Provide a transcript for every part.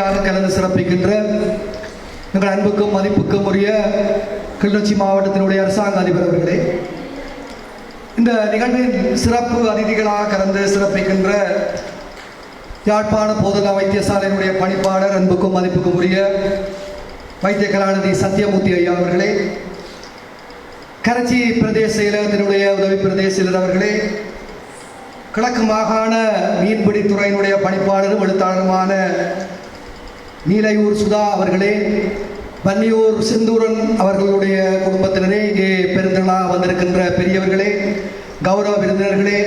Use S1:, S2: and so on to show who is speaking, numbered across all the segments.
S1: கலந்து சிறப்பிக்கின்ற எங்கள் அன்புக்கும் மதிப்புக்கும் உரிய கிளிநொச்சி மாவட்டத்தினுடைய அரசாங்க அதிபர் அவர்களே இந்த நிகழ்வின் சிறப்பு அதிதிகளாக கலந்து சிறப்பிக்கின்ற யாழ்ப்பாண போதனா வைத்தியசாலையினுடைய பணிப்பாளர் அன்புக்கும் மதிப்புக்கும் உரிய வைத்திய கலாநிதி சத்யமூர்த்தி ஐயா அவர்களே கரச்சி பிரதேச செயலகத்தினுடைய உதவி பிரதேச செயலர் அவர்களே கிழக்கு மாகாண மீன்பிடி துறையினுடைய பணிப்பாளரும் எழுத்தாளருமான நீலையூர் சுதா அவர்களே வன்னியூர் செந்தூரன் அவர்களுடைய குடும்பத்தினரே இங்கே பெருந்திரளாக வந்திருக்கின்ற பெரியவர்களே கௌரவ விருந்தினர்களே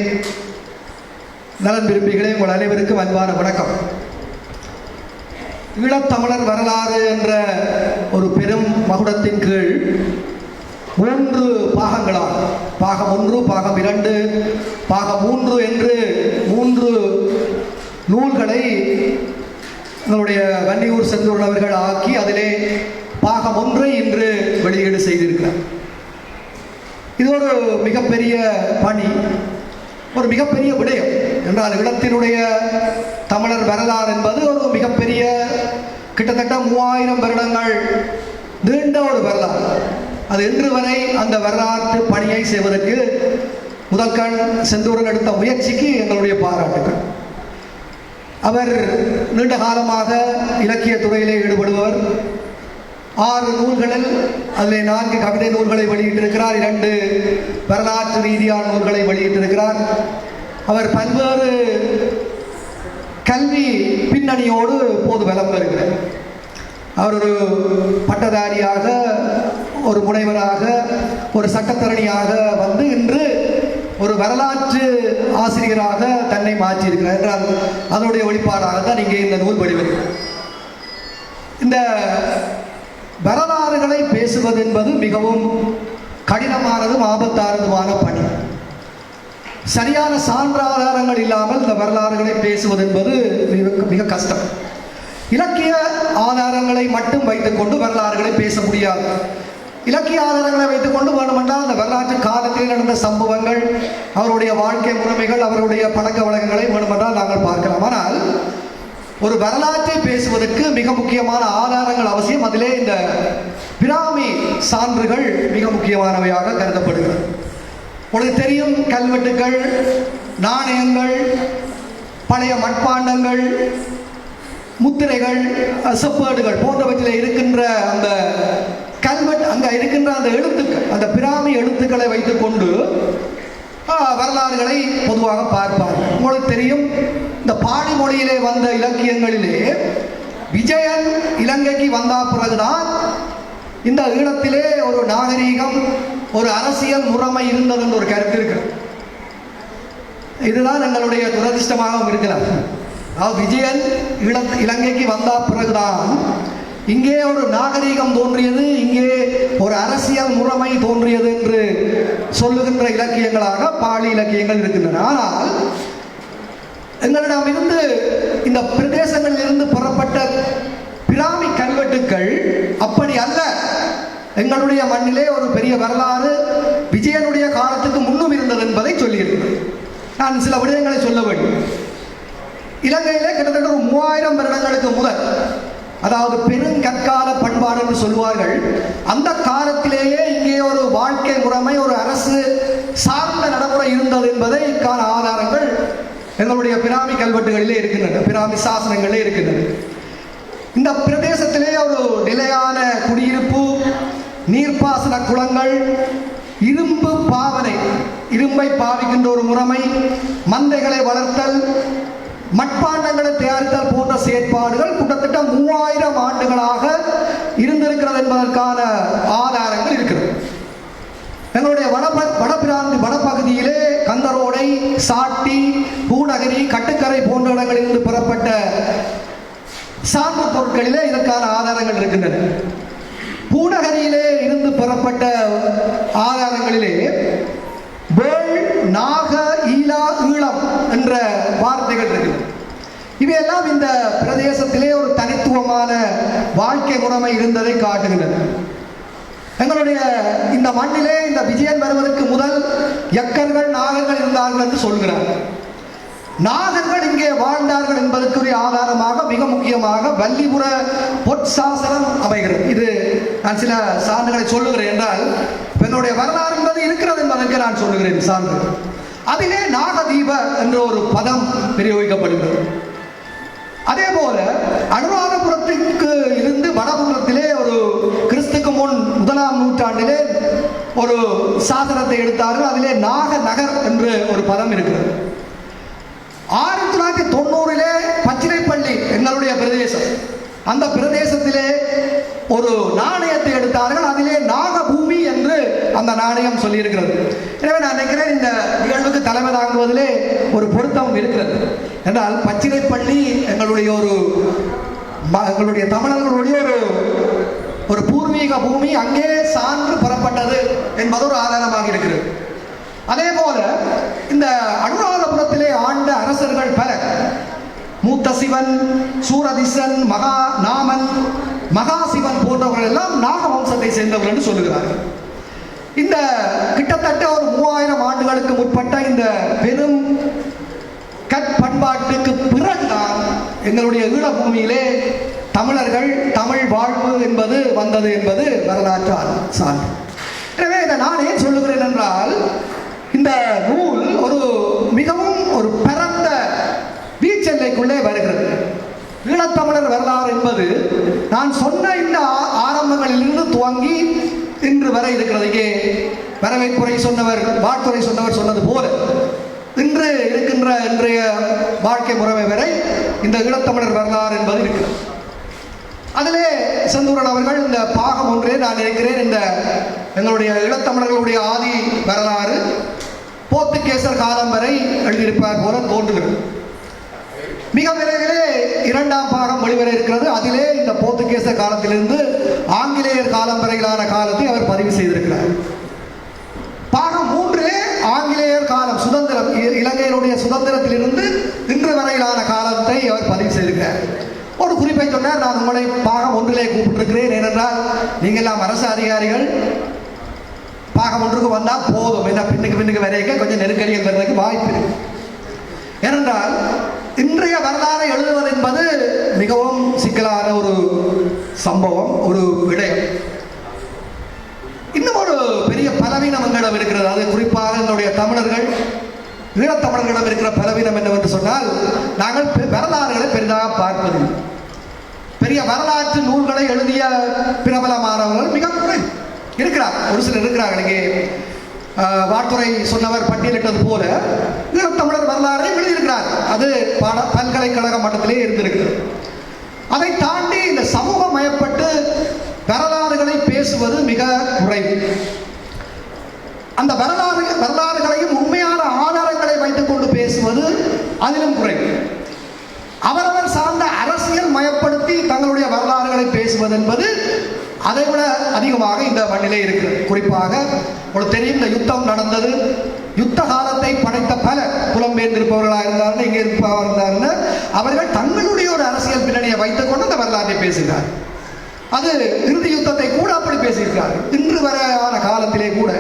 S1: நலன் விரும்பிகளே உங்கள் அனைவருக்கும் அன்பான வணக்கம். ஈழத்தமிழர் வரலாறு என்ற ஒரு பெரும் மகுடத்தின் கீழ் மூன்று பாகங்களாம். பாகம் ஒன்று பாகம் இரண்டு பாகம் மூன்று என்று மூன்று நூல்களை நம்முடைய வன்னியூர் செந்தூரன் அவர்கள் ஆக்கி அதிலே பாகம் ஒன்றை இன்று வெளியீடு செய்திருக்கிறார். இது ஒரு மிகப்பெரிய பணி ஒரு மிகப்பெரிய விடயம் என்றால் இடத்தினுடைய தமிழர் வரலாறு என்பது ஒரு மிகப்பெரிய கிட்டத்தட்ட மூவாயிரம் வருடங்கள் நீண்ட ஒரு வரலாறு. அது இன்று வரை அந்த வரலாற்று பணியை செய்வதற்கு முதற்கண் செந்தூரன் எடுத்த முயற்சிக்கு எங்களுடைய பாராட்டுகள் அவர் நீண்ட காலமாக இலக்கிய துறையிலே ஈடுபடுபவர். ஆறு நூல்களில் அதில் நான்கு கவிதை நூல்களை வெளியிட்டிருக்கிறார் இரண்டு வரலாற்று ரீதியான நூல்களை வெளியிட்டிருக்கிறார். அவர் பல்வேறு கல்வி பின்னணியோடு போது வலம் வருகிறார். அவர் ஒரு பட்டதாரியாக ஒரு முனைவராக ஒரு சட்டத்தரணியாக வந்து இன்று ஒரு வரலாற்று ஆசிரியராக தன்னை மாற்றியிருக்கிறார் என்றால் அதனுடைய ஒளிப்பாடாக தான் இங்கே இந்த நூல் வெளிவருகிறது இந்த வரலாறுகளை பேசுவது என்பது மிகவும் கடினமானதும் ஆபத்தானதுமான பணி. சரியான சான்றாதாரங்கள் இல்லாமல் இந்த வரலாறுகளை பேசுவது என்பது மிக மிக கஷ்டம். இலக்கிய ஆதாரங்களை மட்டும் வைத்துக்கொண்டு வரலாறுகளை பேச முடியாது. இலக்கிய ஆதாரங்களை வைத்துக்கொண்டு வேணுமென்றால் அந்த வரலாற்று காலத்தில் நடந்த சம்பவங்கள் அவருடைய வாழ்க்கை முறைமைகள் அவருடைய பழக்க வழக்கங்களை வேணுமென்றால் நாங்கள் பார்க்கலாம். ஆனால் ஒரு வரலாற்றை பேசுவதற்கு மிக முக்கியமான ஆதாரங்கள் அவசியம். அதிலே இந்த பிராமி சான்றுகள் மிக முக்கியமானவையாக கருதப்படுகிறது. உங்களுக்கு தெரியும் கல்வெட்டுகள் நாணயங்கள் பழைய மட்பாண்டங்கள் முத்திரைகள் செப்பேடுகள் போன்றவற்றில் இருக்கின்ற அந்த கல்வெட் அங்கே இருக்கின்ற அந்த எழுத்துக்கள் அந்த பிராமி எழுத்துக்களை வைத்துக்கொண்டு வரலாறுகளை பொதுவாக பார்ப்பார். உங்களுக்கு தெரியும் இந்த பாடி மொழியிலே வந்த இலக்கியங்களிலே விஜயன் இலங்கைக்கு வந்த பிறகுதான் இந்த ஈழத்திலே ஒரு நாகரீகம் ஒரு அரசியல் முறைமை இருந்தது என்று ஒரு கருத்து இருக்கு இதுதான் எங்களுடைய துரதிருஷ்டமாகவும் இருக்கிறார் விஜயன் ஈழ இலங்கைக்கு வந்த பிறகுதான் இங்கே ஒரு நாகரீகம் தோன்றியது இங்கே ஒரு அரசியல் முறைமை தோன்றியது என்று சொல்லுகின்ற இலக்கியங்களாக பாலி இலக்கியங்கள் இருக்கின்றன. ஆனால் எங்களிடம் இருந்து இந்த பிரதேசங்களில் இருந்து பெறப்பட்ட பிராமி கல்வெட்டுக்கள் அப்படி அல்ல. எங்களுடைய மண்ணிலே ஒரு பெரிய வரலாறு விஜயனுடைய காலத்துக்கு முன்னும் இருந்தது என்பதை சொல்லியிருக்கிறேன். நான் சில விடயங்களை சொல்ல வேண்டும். இலங்கையிலே கிட்டத்தட்ட ஒரு மூவாயிரம் வருடங்களுக்கு முதல் அதாவது பெருங்கற்கால பண்பாடு என்று சொல்வார்கள் அந்த காலத்திலேயே இங்கே ஒரு வாழ்க்கை முறைமை ஒரு அரசு சார்ந்த நடைமுறை இருந்தது என்பதைக்கான ஆதாரங்கள் எங்களுடைய பிராமி கல்வெட்டுகளிலே இருக்கின்றன பிராமி சாசனங்களிலே இருக்கின்றன. இந்த பிரதேசத்திலே ஒரு நிலையான குடியிருப்பு நீர்ப்பாசன குளங்கள் இரும்பு பாவனை இரும்பை பாவிக்கின்ற ஒரு முறைமை மந்தைகளை வளர்த்தல் மட்பாண்டங்களை தயாரித்தல் போன்ற செயற்பாடுகள் கிட்டத்தட்ட மூவாயிரம் ஆண்டுகளாக இருந்திருக்கிறது என்பதற்கான ஆதாரங்கள் இருக்கிறது. எங்களுடைய வடப வடபிராந்தி வடபகுதியிலே கந்தரோடை சாட்டி பூநகரி கட்டுக்கரை போன்ற இடங்களிலிருந்து பெறப்பட்ட சார்ந்த பொருட்களிலே இதற்கான ஆதாரங்கள் இருக்கின்றன. பூநகரியிலே இருந்து பெறப்பட்ட ஆதாரங்களிலே இவையெல்லாம் இந்த பிரதேசத்திலே ஒரு தனித்துவமான வாழ்க்கை முறைமை இருந்ததை காட்டுகின்றன எங்களுடைய இந்த மண்ணிலே இந்த விஜயன் வருவதற்கு முதல் எக்கர்கள் நாகர்கள் இருந்தார்கள் என்று சொல்கிறார். நாகர்கள் இங்கே வாழ்ந்தார்கள் என்பதற்குரிய ஆதாரமாக மிக முக்கியமாக வள்ளிபுர பொற்சாசனம் அமைகிறது. இது நான் சில சான்றுகளை சொல்லுகிறேன் என்றால் என்னுடைய வரலாறு என்பது இருக்கிறது என்பதற்கு நான் சொல்லுகிறேன் சான்று. அதிலே நாகதீப என்ற ஒரு பதம் பிரயோகிக்கப்படுகிறது. அதே போல அனுராதபுரத்துக்கு இருந்து வடபுறத்திலே ஒரு கிறிஸ்துக்கு முன் முதலாம் நூற்றாண்டிலே ஒரு சாசனத்தை எடுத்தார்கள். அதிலே நாக நகர் என்று ஒரு பதம் இருக்கிறது. ஆயிரத்தி தொள்ளாயிரத்தி தொண்ணூறிலே பச்சிலைப்பள்ளி எங்களுடைய பிரதேசம். அந்த பிரதேசத்திலே ஒரு நாணயத்தை எடுத்தார்கள். அதிலே நாகபூமி என்று அந்த நாணயம் சொல்லியிருக்கிறது. எனவே நான் நினைக்கிறேன் இந்த நிகழ்வுக்கு தலைமை தாங்குவதிலே ஒரு பொருத்தம் இருக்கிறது. என்றால் பச்சிலைப்பள்ளி எங்களுடைய ஒரு எங்களுடைய தமிழர்களுடைய ஒரு ஒரு பூர்வீக பூமி அங்கே சான்று பெறப்பட்டது என்பது ஒரு ஆதாரமாக இருக்கிறது. அதே போல இந்த அனுராதபுரத்திலே ஆண்ட அரசர்கள் பலர் மூத்த சிவன் சூரதிசன் மகா நாமன் மகாசிவன் போன்றவர்கள் எல்லாம் நாகவம்சத்தை சேர்ந்தவர்கள் என்று சொல்லுகிறார்கள். இந்த கிட்டத்தட்ட ஒரு மூவாயிரம் ஆண்டுகளுக்கு முற்பட்ட இந்த பெரும் கற்பண்பாட்டுக்கு பிறகுதான் எங்களுடைய ஈழபூமியிலே தமிழர்கள் தமிழ் வாழ்வு என்பது வந்தது என்பது வரலாற்றால் சான்று. எனவே இதை நான் ஏன் சொல்லுகிறேன் என்றால் இந்த நூல் ஒரு மிகவும் ஒரு பரந்த வீச்செல்லைக்குள்ளே வருகிறது. ஈழத்தமிழர் வரலாறு என்பது நான் சொன்ன இந்த ஆ- ஆரம்பங்களிலிருந்து துவங்கி இன்று வரை இருக்கிறது. இங்கே வரவேற்புரை சொன்னவர் வாழ்த்துறை சொன்னவர் சொன்னது போல. இன்று இருக்கின்ற இன்றைய வாழ்க்கை முறைமை வரை இந்த ஈழத்தமிழர் வரலாறு என்பது இருக்கிறது. அதிலே செந்தூரன் அவர்கள் இந்த பாகம் ஒன்றே நான் நினைக்கிறேன் இந்த எங்களுடைய ஈழத்தமிழர்களுடைய ஆதி வரலாறு போர்த்துகேசர் காலம் வரை எழுதியிருப்பார் போல தோன்றுகிறது. மிக விரைவிலே இரண்டாம் பாகம் வெளிவர இருக்கிறது. அதிலே இந்த போர்த்துகேசர் காலத்திலிருந்து ஆங்கிலேயர் காலம் வரையிலான காலத்தை அவர் பதிவு செய்திருக்கிறார் பாகம் மூன்றிலே ஆங்கிலேயர் காலம் சுதந்திரம் இலங்கையினுடைய சுதந்திரத்திலிருந்து இன்று வரையிலான காலத்தை அவர் பதிவு செய்திருக்கிறார். ஒரு குறிப்பை சொன்னார் நான் உங்களை பாகம் ஒன்றிலே கூப்பிட்டிருக்கிறேன். ஏனென்றால் நீங்கள் எல்லாம் அரசு அதிகாரிகள். பாகம் ஒன்றுக்கு வந்தால் போதும். என்ன பின்னுக்கு பின்னுக்கு வரைக்கும் கொஞ்சம் நெருக்கடிகள் வர்றதுக்கு வாய்ப்பு ஏனென்றால் இன்றைய வரலாறை எழுதுவது என்பது மிகவும் சிக்கலான ஒரு சம்பவம் ஒரு விடயம். இன்னும் ஒரு பெரிய பலவீனம் எங்களிடம் இருக்கிறது. அது குறிப்பாக என்னுடைய தமிழர்கள் ஈழத்தமிழர்களிடம் இருக்கிற பலவீனம் என்னவென்று சொன்னால் நாங்கள் வரலாறுகளை பெரிதாக பார்ப்பதில்லை பெரிய வரலாற்று நூல்களை எழுதிய பிரபலமானவர்கள் மிக குறை. இருக்கிறார். ஒரு சிலர் இருக்கிறார்கள் இங்கே. வாட்டுரை சொன்னவர் பட்டியலிட்டது போல ஈழத்தமிழர் வரலாறை எழுதியிருக்கிறார். அது பாட பல்கலைக்கழக மட்டத்திலே இருந்திருக்கிறது. அதை தாண்டி இந்த சமூகமயப்பட்டு வரலாறுகளை பேசுவது மிக குறைவு அந்த வரலாறு வரலாறுகளையும் உண்மையான ஆதாரங்களை வைத்துக் கொண்டு பேசுவது அதிலும் குறைவு. அவரவர் சார்ந்த அரசியல் மயப்படுத்தி தங்களுடைய வரலாறுகளை பேசுவது என்பது அதைவிட அதிகமாக இந்த மண்ணிலே இருக்கிறது. குறிப்பாக உங்களுக்கு தெரியும் இந்த யுத்தம் நடந்தது. யுத்த காலத்தை படைத்த பல புலம்பெயர்ந்திருப்பவர்களாக இருந்தார்கள். இங்கே இருப்பவர் இருந்தார்கள் அவர்கள் தங்களுடைய ஒரு அரசியல் பின்னணியை வைத்துக்கொண்டு அந்த வரலாற்றை பேசுகிறார் அது இறுதி யுத்தத்தை கூட அப்படி பேசியிருக்கிறார் இன்று வரையான காலத்திலே கூட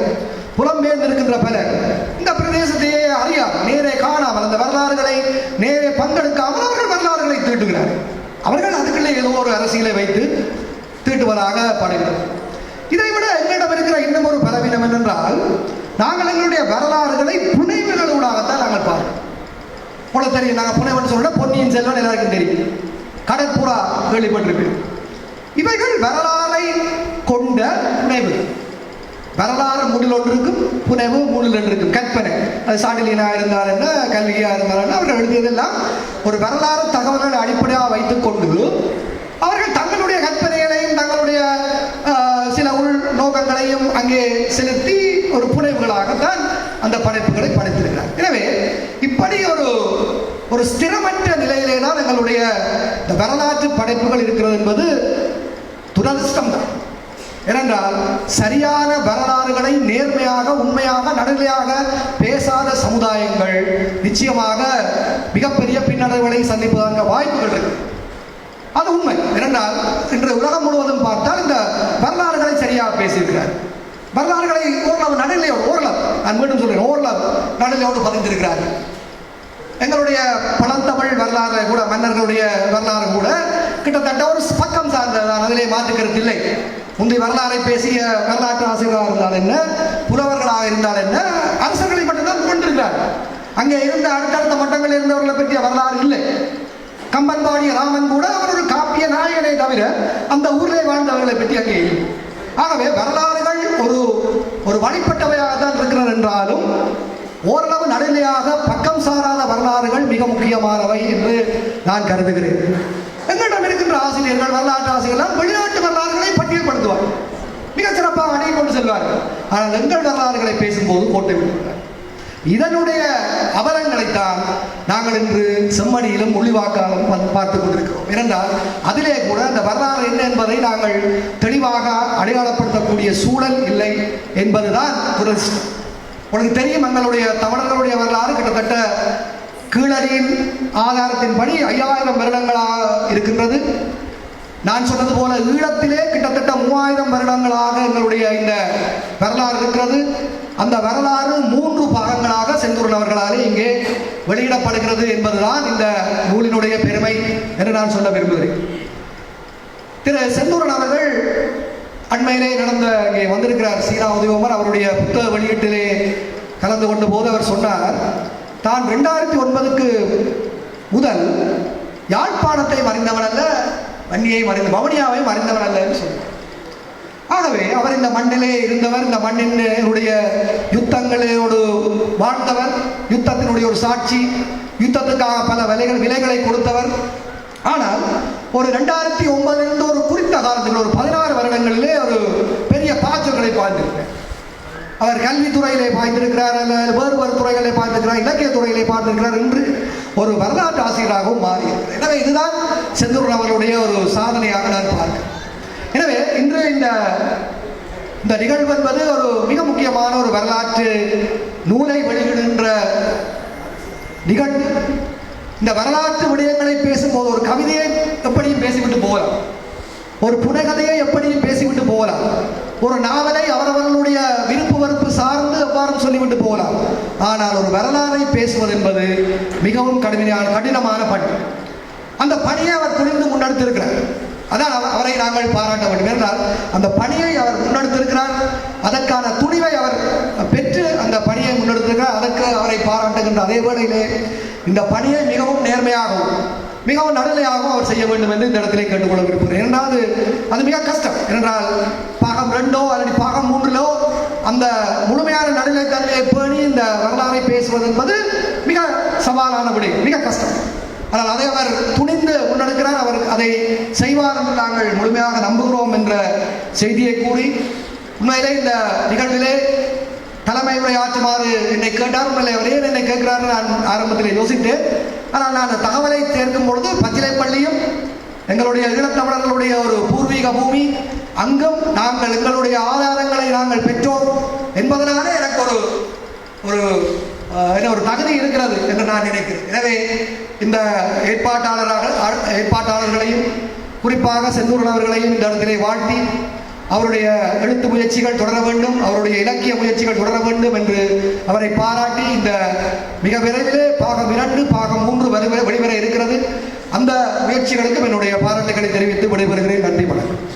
S1: புலம்பெயர்ந்திருக்கின்ற பலர் இந்த பிரதேசத்தையே அறியாமல் நேரே காணாமல் அந்த வரலாறு வரலாறுகளை நேரே பங்கெடுக்காமல் அவர்கள் வரலாறுகளை தீட்டுகிறார்கள் அவர்கள் அதுக்குள்ளே ஏதோ ஒரு அரசியலை வைத்து தீட்டுவதாக பாடுகிறது. இதை விட எங்களிடம் இருக்கிற இன்னும் ஒரு பலவீனம் என்னென்றால் நாங்கள் எங்களுடைய வரலாறுகளை புனைவுகளூடாகத்தான் நாங்கள் பார்க்கிறோம். உங்களுக்கு தெரியும் நாங்கள் புனைவன் சொல்ல பொன்னியின் செல்வன் எல்லாருக்கும் தெரியும். கடற்புறா கேள்விப்பட்டிருப்பேன் இவைகள் வரலாறை கொண்ட புனைவு வரலாறு மூடில் ஒன்று இருக்கும் புனைவு மூடில் ஒன்று இருக்கும். கற்பனை. அது சாண்டிலியனாக இருந்தால் என்ன கல்வியாக இருந்தால் என்ன அவர்கள் எழுதியதெல்லாம் ஒரு வரலாறு தகவல்களை அடிப்படையாக வைத்து கொண்டு அவர்கள் தங்களுடைய கற்பனைகளையும் தங்களுடைய சில உள் நோக்கங்களையும் அங்கே செலுத்தி ஒரு புனைவுகளாகத்தான் அந்த படைப்புகளை படைத்திருக்கிறார் எனவே இப்படி ஒரு ஒரு ஸ்திரமற்ற நிலையிலே தான் எங்களுடைய இந்த வரலாற்று படைப்புகள் இருக்கிறது என்பது துரதிர்ஷ்டம்தான். ஏனென்றால் சரியான வரலாறுகளை நேர்மையாக உண்மையாக நடுநிலையாக பேசாத சமுதாயங்கள் நிச்சயமாக மிகப்பெரிய பின்னடைவுகளை சந்திப்பதற்கான வாய்ப்புகள் இருக்கு. அது உண்மை. ஏனென்றால் இன்று உலகம் முழுவதும் பார்த்தால் இந்த வரலாறுகளை சரியாக பேசியிருக்கிறார். வரலாறுகளை ஓரளவு நடுநிலையோடு ஓரளவு நான் மீண்டும் சொல்கிறேன் ஓரளவு நடுநிலையோடு பதிந்திருக்கிறார்கள் எங்களுடைய பழந்தமிழ் வரலாறு கூட மன்னர்களுடைய வரலாறு கூட கிட்டத்தட்ட ஒரு பக்கம் அதிலே மாற்றுக்கிறது இல்லை. முந்தைய வரலாறை பேசிய வரலாற்று ஆசிரியராக இருந்தால் என்ன? புலவர்களாக இருந்தால் என்ன? அரசர்களை மட்டும்தான் கொண்டிருக்கிறார் அங்கே இருந்த அடுத்தடுத்த மட்டங்களில் இருந்தவர்களை பற்றிய வரலாறு இல்லை. கம்பன் பாடிய ராமன் கூட அவர் ஒரு காப்பிய நாயகனை தவிர அந்த ஊரிலே வாழ்ந்தவர்களை பற்றி அங்கே இல்லை. ஆகவே வரலாறுகள் ஒரு ஒரு வழிபட்டவையாக தான் இருக்கிறது என்றாலும் ஓரளவு நடுநிலையாக பக்கம் சாராத வரலாறுகள் மிக முக்கியமானவை என்று நான் கருதுகிறேன். எங்களிடம் இருக்கின்ற ஆசிரியர்கள் வரலாற்று ஆசிரியர்கள் வெளிநாட்டு வரலாறுகளை பட்டியல்படுத்துவார் மிக சிறப்பாக அணியை கொண்டு செல்வார்கள். ஆனால் எங்கள் வரலாறுகளை பேசும்போது போட்டு விடுவார்கள் இதனுடைய அவலங்களைத்தான் நாங்கள் இன்று செம்மணியிலும் முள்ளிவாக்காலும் பார்த்து கொண்டிருக்கிறோம். ஏனென்றால் அதிலே கூட அந்த வரலாறு என்ன என்பதை நாங்கள் தெளிவாக அடையாளப்படுத்தக்கூடிய சூழல் இல்லை என்பதுதான் துரதிஷ்டம் உனக்கு தெரியும் எங்களுடைய தமிழர்களுடைய வரலாறு கிட்டத்தட்ட கீழடியின் ஆதாரத்தின்படி ஐயாயிரம் வருடங்களாக இருக்கின்றது. நான் சொன்னது போல ஈழத்திலே கிட்டத்தட்ட மூவாயிரம் வருடங்களாக எங்களுடைய இந்த வரலாறு இருக்கிறது. அந்த வரலாறு மூன்று பாகங்களாக செந்தூரன் அவர்களாலே இங்கே வெளியிடப்படுகிறது என்பதுதான் இந்த நூலினுடைய பெருமை என்று நான் சொல்ல விரும்புகிறேன். திரு செந்தூரன் அவர்கள் அண்மையிலே நடந்த இங்கே வந்திருக்கிறார் சீனா உதயகுமார் அவருடைய புத்தக வெளியீட்டிலே கலந்து கொண்ட போது அவர் சொன்னார் தான் ரெண்டாயிரத்தி ஒன்பதுக்கு முதல் யாழ்ப்பாணத்தை மறைந்தவன் அல்ல வன்னியை மறைந்த மவனியாவை மறைந்தவன் அல்ல என்று ஆகவே அவர் இந்த மண்ணிலே இருந்தவர் இந்த மண்ணினுடைய யுத்தங்களோடு வாழ்ந்தவர் யுத்தத்தினுடைய ஒரு சாட்சி யுத்தத்துக்காக பல விலைகள் விலைகளை கொடுத்தவர். ஆனால் ஒரு ரெண்டாயிரத்தி ஒன்பதிலிருந்து ஒரு குறித்த காலத்தில் ஒரு பதினாறு வருடங்களிலே ஒரு பெரிய பாய்ச்சல்களை பாய்ந்திருக்கிறார். அவர் கல்வித்துறையிலே பாய்ந்திருக்கிறார் அல்ல வேறு வேறு துறைகளை பார்த்திருக்கிறார் இலக்கிய துறையிலே பார்த்திருக்கிறார் என்று ஒரு வரலாற்று ஆசிரியராகவும் மாறியிருக்கிறார். எனவே இதுதான் செந்தூரன் அவர்களுடைய ஒரு சாதனையாக நான் பார்க்கிறேன். எனவே இன்று இந்த இந்த நிகழ்வு என்பது ஒரு மிக முக்கியமான ஒரு வரலாற்று நூலை வெளியிடுகின்ற நிகழ்வு. இந்த வரலாற்று விடயங்களை பேசும்போது ஒரு கவிதையை எப்படியும் பேசிவிட்டு போகலாம். ஒரு புனைகதையை எப்படியும் பேசிவிட்டு போகலாம். ஒரு நாவலை அவரவர்களுடைய விருப்பு வெறுப்பு சார்ந்து எவ்வாறும் சொல்லிவிட்டு போகலாம். ஆனால் ஒரு வரலாறை பேசுவது என்பது மிகவும் கடுமையான கடினமான பணி. அந்த பணியை அவர் துணிந்து முன்னெடுத்திருக்கிறார். அதான் அவரை நாங்கள் பாராட்ட வேண்டும். என்றால் அந்த பணியை அவர் முன்னெடுத்திருக்கிறார். அதற்கான துணிவை அவர் பெற்று அந்த பணியை முன்னெடுத்திருக்கிறார். அதற்கு அவரை பாராட்டுகின்ற அதே வேளையிலே இந்த பணியை மிகவும் நேர்மையாகவும் மிகவும் நடுநிலையாகவும் அவர் செய்ய வேண்டும் என்று இந்த இடத்திலே கேட்டுக்கொள்ள விரும்புகிறேன். இரண்டாவது அது மிக கஷ்டம். என்றால் பா ரெண்டோ அல்லது பாகம் மூன்றிலோ அந்த முழுமையான நடுநிலைத்தன்மையை பேணி இந்த வரலாறை பேசுவது என்பது மிக சவாலான விடயம் மிக கஷ்டம். ஆனால் அதை அவர் துணிந்து முன்னெடுக்கிறார் அவர் அதை செய்வார் என்று நாங்கள் முழுமையாக நம்புகிறோம் என்ற செய்தியை கூறி உண்மையிலே இந்த நிகழ்விலே தலைமை உரையாற்றுமாறு என்னை கேட்டார். உண்மையிலே அவர் ஏன் என்னை கேட்கிறார் நான் ஆரம்பத்தில் யோசித்தேன். ஆனால் நான் அந்த தகவலை சேர்க்கும் பொழுது பச்சிலைப்பள்ளியும் எங்களுடைய ஈழத்தமிழர்களுடைய ஒரு பூர்வீக பூமி அங்கும் நாங்கள் எங்களுடைய ஆதாரங்களை நாங்கள் பெற்றோம் என்பதனாலே எனக்கு ஒரு ஒரு என்ன ஒரு தகுதி இருக்கிறது என்று நான் நினைக்கிறேன். எனவே இந்த ஏற்பாட்டாளராக ஏற்பாட்டாளர்களையும் குறிப்பாக செந்தூரன் அவர்களையும் இந்த இடத்திலே வாழ்த்தி அவருடைய எழுத்து முயற்சிகள் தொடர வேண்டும் அவருடைய இலக்கிய முயற்சிகள் தொடர வேண்டும் என்று அவரை பாராட்டி இந்த மிக விரைவில் பாகம் இரண்டு பாகம் மூன்று வெளிவர இருக்கிறது. அந்த முயற்சிகளுக்கும் என்னுடைய பாராட்டுகளை தெரிவித்து விடைபெறுகிறேன். நன்றி வணக்கம்.